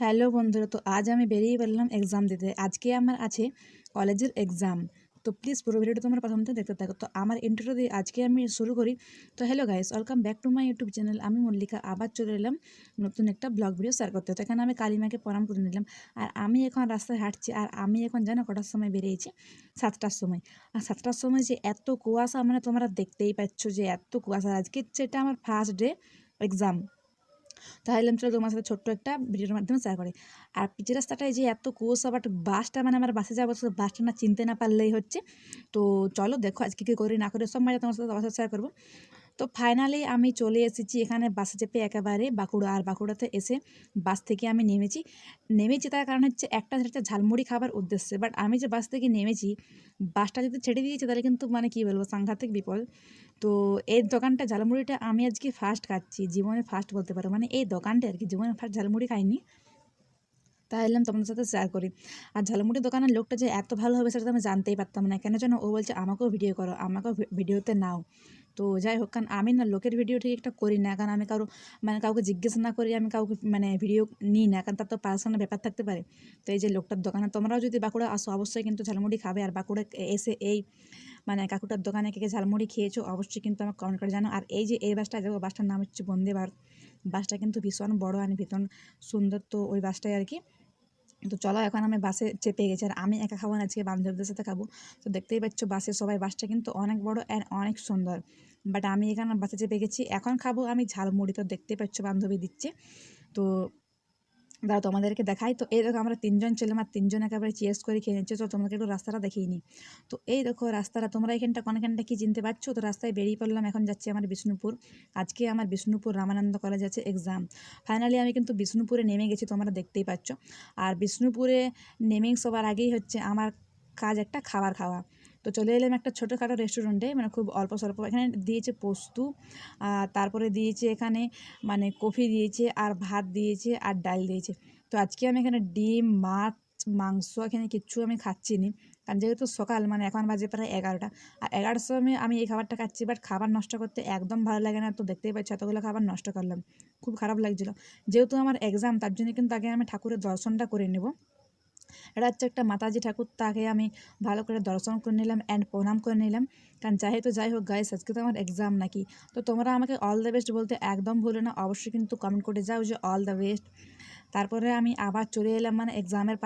Hello বন্ধুরা, তো আজ আমি বেরিয়ে পড়লাম এক্সাম দিতে। আজকে আমার আছে কলেজের এক্সাম তো প্লিজ পুরো ভিডিওটা তোমরা প্রথম থেকে দেখতে থাকো। তো আমার ইন্টারভিউ দিয়ে আজকে আমি শুরু করি। তো hello guys welcome back to my YouTube channel আমি মল্লিকা, আবার চলে এলাম নতুন একটা ব্লগ ভিডিও শেয়ার করতে। তো এখানে আমি কালিমাকে প্রণাম করে নিলাম। আর আমি এখন রাস্তায় হাঁটছি, আর আমি এখন জানো কটার সময় বেরিয়েছি? সাতটার সময়। আর সাতটার সময় যে এত কুয়াশা মানে তোমরা দেখতেই পাচ্ছ যে এত কুয়াশা। আজকে সেটা আমার ফার্স্ট ডে এক্সাম তাহলে আমি চলো তোমার সাথে ছোট্ট একটা ভিডিওর মাধ্যমে শেয়ার করি। আর পিচের রাস্তাটায় যে এত কুয়াশা বাট বাসটা মানে আমার বাসে যাওয়ার বাসটা না, চিনতে না পারলেই হচ্ছে। তো চলো দেখো আজকে কী করি, না করে সব মজা তোমার সাথে অবশ্যই শেয়ার করব। তো ফাইনালি আমি চলে এসেছি এখানে বাসে চেপে একেবারে বাঁকুড়া। আর বাঁকুড়াতে এসে বাস থেকে আমি নেমেছি। নেমেছি তার কারণ হচ্ছে একটা হচ্ছে ঝালমুড়ি খাবার উদ্দেশ্যে। বাট আমি যে বাস থেকে নেমেছি, বাসটা যদি ছেড়ে দিয়েছে তাহলে কিন্তু মানে কী বলব, সাংঘাতিক বিপদ। তো এই দোকানটা, ঝালমুড়িটা আমি আজকে ফার্স্ট খাচ্ছি, জীবনে ফার্স্ট বলতে পারো। মানে এই দোকানটা আর কি, জীবনে ফার্স্ট ঝালমুড়ি খাইনি। তাই এলাম তোমাদের সাথে শেয়ার করি। আর ঝালমুড়ি দোকানের লোকটা যে এত ভালো হবে সেটা আমি জানতেই পারতাম না। কেন যেন ও বলছে, আমাকেও ভিডিও করো, আমাকেও ভিডিওতে নাও। তো যাই হোক কারণ আমি না লোকের ভিডিও ঠিক একটা করি না। কারণ আমি কারও মানে কাউকে জিজ্ঞেস না করি, আমি কাউকে মানে ভিডিও নিই না। কারণ তার তো পার্সোনাল ব্যাপার থাকতে পারে। তো এই যে লোকটার দোকানে, তোমরাও যদি বাঁকুড়া আসো, অবশ্যই কিন্তু ঝালমুড়ি খাবে। আর বাঁকুড়া এসে এই মানে কাকুটার দোকানে কে ঝালমুড়ি খেয়েছো, অবশ্যই কিন্তু আমার কমেন্ট করে জানো আর এই যে এই বাসটা যাব বাসটার নাম হচ্ছে বন্দে ভারত বাসটা কিন্তু ভীষণ বড় আর ভীষণ সুন্দর। তো ওই বাসটাই আর কি। তো চলো এখন আমি বাসে চেপে গেছি আর আমি একা খাব না, আজকে বান্ধবীদের সাথে খাব। তো দেখতেই পাচ্ছ বাসে সবাই, বাসটা কিন্তু অনেক বড় অ্যান্ড অনেক সুন্দর। বাট আমি এখানে বাসে চেপে গেছি, এখন খাব আমি ঝালমুড়ি। তো দেখতেই পাচ্ছ বান্ধবী দিচ্ছে। তো দাঁড়া তোমাদেরকে দেখাই, তো এই দেখো আমরা তিনজন ছিলাম আর তিনজন একেবারে চেস করে খেয়ে নিচ্ছে। তো তোমাদেরকে একটু রাস্তাটা দেখিয়ে নিই। তো এই দেখো রাস্তাটা, তোমরা এখানটা কোনখানটা কি চিনতে পারছ? তো রাস্তায় বেরিয়ে পড়লাম, এখন যাচ্ছি আমার বিষ্ণুপুর। আজকে আমার বিষ্ণুপুর রামানন্দ কলেজ আছে এক্সাম ফাইনালি আমি কিন্তু বিষ্ণুপুরে নেমে গেছি, তোমরা দেখতেই পাচ্ছ। আর বিষ্ণুপুরে নেমেই সবার আগেই হচ্ছে আমার কাজ একটা খাবার খাওয়া। তো চলে এলাম একটা ছোটোখাটো রেস্টুরেন্টে মানে খুব অল্প স্বল্প। এখানে দিয়েছে পোস্তু তারপরে দিয়েছে এখানে মানে কফি দিয়েছে, আর ভাত দিয়েছে, আর ডাল দিয়েছে। তো আজকে আমি এখানে ডিম, মাছ, মাংস, এখানে কিচ্ছু আমি খাচ্ছি নি কারণ যেহেতু সকাল মানে এখন বাজে প্রায় এগারোটা। আর এগারোটার সময় আমি এই খাবারটা খাচ্ছি বাট খাবার নষ্ট করতে একদম ভালো লাগে না। তো দেখতেই পাচ্ছি, এতগুলো খাবার নষ্ট করলাম। খুব খারাপ লাগছিল। যেহেতু আমার এক্সাম তার জন্য কিন্তু আগে আমি ঠাকুরের দর্শনটা করে নেব। এটা হচ্ছে একটা মাতাজি ঠাকুর, তাকে আমি ভালো করে দর্শন করে নিলাম অ্যান্ড প্রণাম করে নিলাম। কারণ যাই তো যাই হোক গাইস আজকে তো আমার এক্সাম নাকি। তো তোমরা আমাকে অল দ্য বেস্ট বলতে একদম ভুলো না, অবশ্যই কিন্তু কমেন্ট করে যাও যে অল দ্য বেস্ট তারপরে আমি আবার চলে এলাম মানে এক্সামের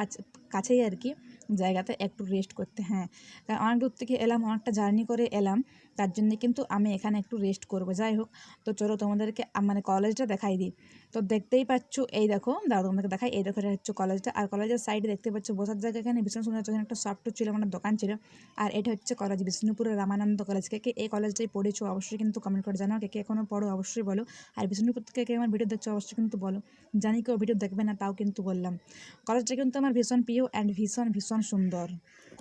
কাছেই আর কি। জায়গাতে একটু রেস্ট করতে হ্যাঁ। কারণ অনেক দূর থেকে এলাম, অনেকটা জার্নি করে এলাম। তার জন্যে কিন্তু আমি এখানে একটু রেস্ট করব। যাই হোক, তো চলো তোমাদেরকে মানে কলেজটা দেখাই দিই। তো দেখতেই পাচ্ছ, এই দেখো দাঁড়ো তোমাদেরকে দেখাই। এই দেখো হচ্ছে কলেজটা আর কলেজের সাইডে দেখতে পাচ্ছ, বসার জায়গা এখানে, ভীষণ সুন্দর এখানে একটা সফট ছিল মানে দোকান ছিল। আর এটা হচ্ছে কলেজ বিষ্ণুপুরের রামানন্দ কলেজ কে কে এই কলেজটাই পড়েছো, অবশ্যই কিন্তু কমেন্ট করে জানাও। কে কে এখনও পড়ো, অবশ্যই বলো। আর বিষ্ণুপুর থেকে কে আমার ভিডিও দেখছ, অবশ্যই কিন্তু বলো। জানি কেউ ভিডিও দেখবে না, তাও কিন্তু বললাম। কলেজটা কিন্তু আমার ভীষণ প্রিয় অ্যান্ড ভীষণ ভীষণ সুন্দর।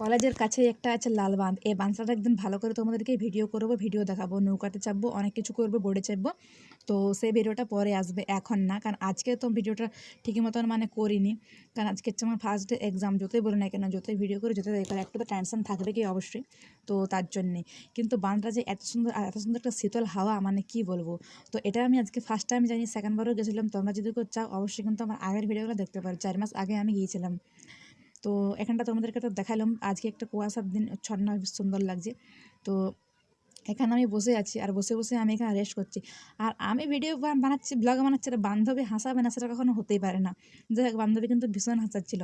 কলেজের কাছে একটা আছে লাল বাঁধ এই বাঁধটা একদিন ভালো করে তোমাদেরকে ভিডিও করব, ভিডিও দেখাবো, নৌকাতে চাপবো, অনেক কিছু করব, বোর্ডে চাপবো। তো সেই ভিডিওটা পরে আসবে এখন না, কারণ আজকে তো ভিডিওটা ঠিকই মতন মানে করিনি। কারণ আজকে হচ্ছে আমার ফার্স্ট এক্সাম যতই বলে না কেন, যতই ভিডিও করে, যতই করে একটু তো টেনশন থাকবে কি অবশ্যই। তো তার জন্যে কিন্তু বাঁধটা যে এত সুন্দর এত সুন্দর একটা শীতল হাওয়া মানে কি বলব? তো এটা আমি আজকে ফার্স্ট টাইম জানি সেকেন্ডবারও গেছিলাম। তোমরা যদি চাও, অবশ্যই কিন্তু আমার আগের ভিডিওগুলো দেখতে পারো। চার মাস আগে আমি গিয়েছিলাম। তো এখানটা তোমাদেরকে তো দেখালাম। আজকে একটা কুয়াশার দিন, ছন্না সুন্দর লাগছে। তো এখানে আমি বসে আছি আর বসে বসে আমি এখানে রেস্ট করছি। আর আমি ভিডিও বানাচ্ছি ব্লগ বানাচ্ছি আর বান্ধবী হাসাবে না সেটা কখনো হতেই পারে না। যাই হোক, বান্ধবী কিন্তু ভীষণ হাসাচ্ছিল।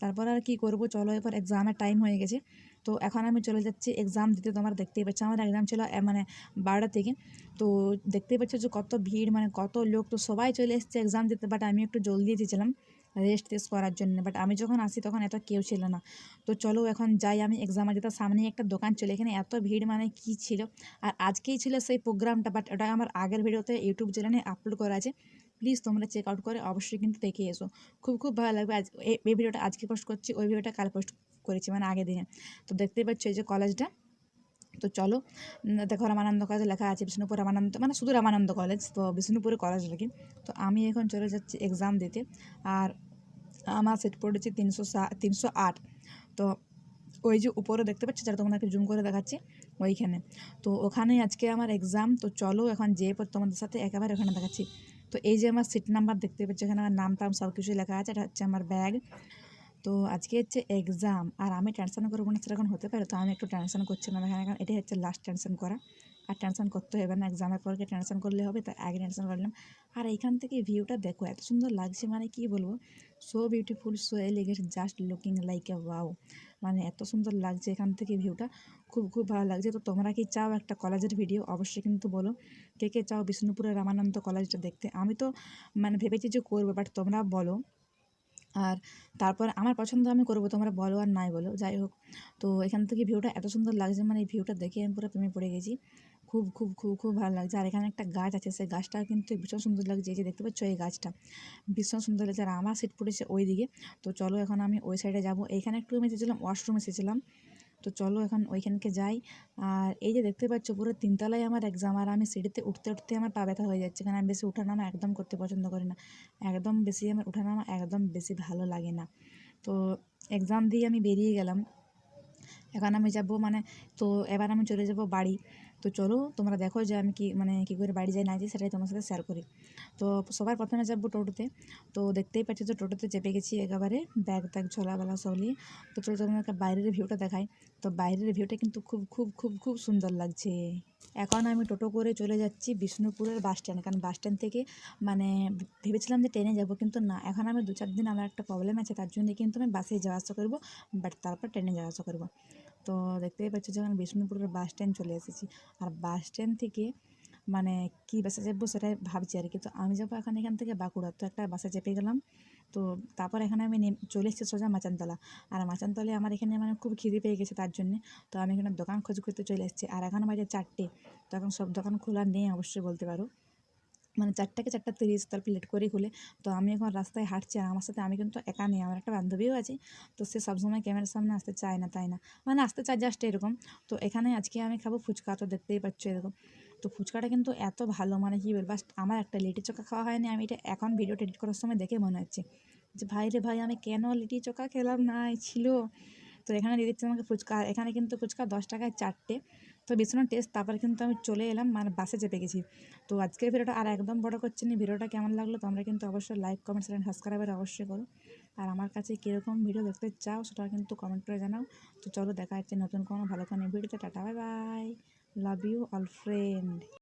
তারপর আর কি করব, চলো এবার এক্সামের টাইম হয়ে গেছে। তো এখন আমি চলে যাচ্ছি এক্সাম দিতে, তোমার দেখতেই পাচ্ছি, আমার এক্সাম ছিল মানে বারোটা থেকে। তো দেখতেই পাচ্ছ যে কত ভিড় মানে কত লোক, তো সবাই চলে এসছে এক্সাম দিতে বাট আমি একটু জলদি দিয়েছিলাম রেস্ট টেস্ট করার জন্য। বাট আমি যখন আসি তখন এত কেউ ছিল না। তো চলো এখন যাই আমি এক্সামের যেটা সামনেই একটা দোকান ছিল। এখানে এত ভিড় মানে কি ছিল? আর আজকেই ছিল সেই প্রোগ্রামটা বাট ওটা আমার আগের ভিডিওতে ইউটিউব চ্যানেলে আপলোড করা আছে। প্লিজ তোমরা চেক আউট করে অবশ্যই কিন্তু দেখে এসো। খুব খুব ভালো লাগবে। আজ এই ভিডিওটা আজকে পোস্ট করছি। ওই ভিডিওটা কাল পোস্ট করেছি। মানে আগের দিনে। তো দেখতেই পাচ্ছ এই যে কলেজটা তো চলো দেখো রামানন্দ কলেজ লেখা আছে। বিষ্ণুপুর রামানন্দ মানে শুধু রামানন্দ কলেজ তো বিষ্ণুপুরে কলেজ নাকি তো আমি এখন চলে যাচ্ছি এক্সাম দিতে। আর আমার সেট পড়েছে তিনশো তিনশো আট। তো ওই যে উপরে দেখতে পাচ্ছি, যারা তোমাদেরকে জুম করে দেখাচ্ছি, ওইখানে। তো ওখানে আজকে আমার এক্সাম তো চলো এখন যেয়ে পর তোমাদের সাথে একেবারে ওখানে দেখাচ্ছি। তো এই যে আমার সিট নাম্বার দেখতে পাচ্ছি, এখানে আমার নাম, টাম, সব কিছুই লেখা আছে, এটা হচ্ছে আমার ব্যাগ তো আজকে হচ্ছে এক্সাম আর আমি টেনশন করব না সেরকম হতে পারে, তো আমি একটু টেনশন করছিলাম এখানে কারণ এটাই হচ্ছে লাস্ট টেনশন করা। আর টেনশন করতে হবে না এক্সামের পরকে টেনশন করলে হবে তাই আগে টেনশন করলাম আর এইখান থেকে ভিউটা দেখো, এত সুন্দর লাগছে মানে কি বলব? So beautiful so elegant just looking like a wow মানে এত সুন্দর লাগছে এখান থেকে ভিউটা খুব খুব ভালো লাগছে। তো তোমরা কি চাও একটা কলেজের ভিডিও অবশ্যই কিন্তু বলো। কে কে চাও বিষ্ণুপুরের রামানন্দ কলেজটা দেখতে? আমি তো মানে ভেবেছি যে করব বাট তোমরা বলো। আর তারপর আমার পছন্দ আমি করব, তোমরা বলো আর নাই বলো। যাই হোক, তো এখান থেকে ভিউটা এত সুন্দর লাগছে। মানে এই ভিউটা দেখে আমি পুরো প্রেমে পড়ে গেছি। খুব খুব খুব খুব ভালো লাগছে। আর এখানে একটা গাছ আছে, সেই গাছটা কিন্তু ভীষণ সুন্দর লাগছে। এই যে দেখতে পাচ্ছ, এই গাছটা ভীষণ সুন্দর লাগছে। আর আমার সিট পড়েছে ওই দিকে তো চলো এখন আমি ওই সাইডে যাব। এইখানে একটু আমি এসেছিলাম ওয়াশরুম এসেছিলাম। তো চলো এখন ওইখানকে যাই। আর এই যে দেখতে পাচ্ছ, পুরো তিনতলায় আমার এক্সাম আর আমি সিঁড়িতে উঠতে উঠতে আমার পা ব্যথা হয়ে যাচ্ছে। কারণ আমি বেশি ওঠানামা একদম করতে পছন্দ করি না। একদম বেশি আমার ওঠানামা একদম বেশি ভালো লাগে না। তো এক্সাম দিয়ে আমি বেরিয়ে গেলাম। এখন আমি যাব মানে তো এবার আমি চলে যাব বাড়ি। তো চলো, তোমরা দেখো যে আমি কি মানে কী করে বাড়ি যাই না যাই, সেটাই তোমার সাথে শেয়ার করি। তো সবার প্রথমে যাব টোটোতে। তো দেখতেই পাচ্ছি তো টোটোতে চেপে গেছি একেবারে, ব্যাগ ট্যাগ ছোলাবেলা সব নিয়ে। তো চলো তোমাকে বাইরের ভিউটা দেখাই। তো বাইরের ভিউটা কিন্তু খুব খুব খুব খুব সুন্দর লাগছে। এখন আমি টোটো করে চলে যাচ্ছি বিষ্ণুপুরের বাস স্ট্যান্ড কারণ বাস স্ট্যান্ড থেকে মানে ভেবেছিলাম যে ট্রেনে যাব, কিন্তু না। এখন আমি দু চার দিন আমার একটা প্রবলেম আছে, তার জন্য কিন্তু আমি বাসে যাওয়া আসা করব বাট তারপর ট্রেনে যাওয়া আসা করব। তো দেখতেই পাচ্ছি যখন বিষ্ণুপুরের বাস স্ট্যান্ড চলে এসেছি। আর বাস স্ট্যান্ড থেকে মানে কী বাসে চাপবো সেটাই ভাবছি আর কি। তো আমি যাব এখন এখান থেকে বাঁকুড়া, তো একটা বাসে চেপে গেলাম। তো তারপর এখানে আমি চলে এসেছি সোজা মাচানতলা। আর মাচানতলায় আমার এখানে মানে খুব খিদে পেয়ে গেছে তার জন্যে। তো আমি এখানে দোকান খোঁজ করতে চলে এসেছি। আর এখন বাজে চারটে, তো এখন সব দোকান খোলা নেই অবশ্যই বলতে পারো। মানে চারটাকে চারটা তিরিশ তার প্লেট করে খুলে তো আমি এখন রাস্তায় হাঁটছি আর আমার সাথে আমি কিন্তু একা নেই, আমার একটা বান্ধবীও আছে, তো সে সবসময় ক্যামেরার সামনে আসতে চায় না, তাই না? মানে আসতে চায় জাস্ট এরকম। তো এখানে আজকে আমি খাব ফুচকা, তো দেখতেই পাচ্ছ এরকম। তো ফুচকাটা কিন্তু এত ভালো মানে কী বলব আমার একটা লিটি চোখা খাওয়া হয়নি, আমি এটা এখন ভিডিওটা এডিট করার সময় দেখে মনে হচ্ছে। যে ভাই রে ভাই, আমি কেন লিটি চোখা খেলাম না? ছিল। তো এখানে দিয়ে দিচ্ছে আমাকে ফুচকা, এখানে কিন্তু ফুচকা দশ টাকায় চারটে। তো ভীষণ টেস্ট। তারপরে কিন্তু আমি চলে এলাম মানে বাসে চেপে গেছি। তো আজকের ভিডিওটা আর একদম বড় করছি না। ভিডিওটা কেমন লাগল তোমরা কিন্তু অবশ্যই লাইক কমেন্ট শেয়ার সাবস্ক্রাইবার অবশ্যই করো। আর আমার কাছে কীরকম ভিডিও দেখতে চাও সেটা কিন্তু কমেন্ট করে জানাও। তো চলো দেখা হচ্ছে নতুন কোনো ভালো কোনো ভিডিওতে tata bye bye love you all friend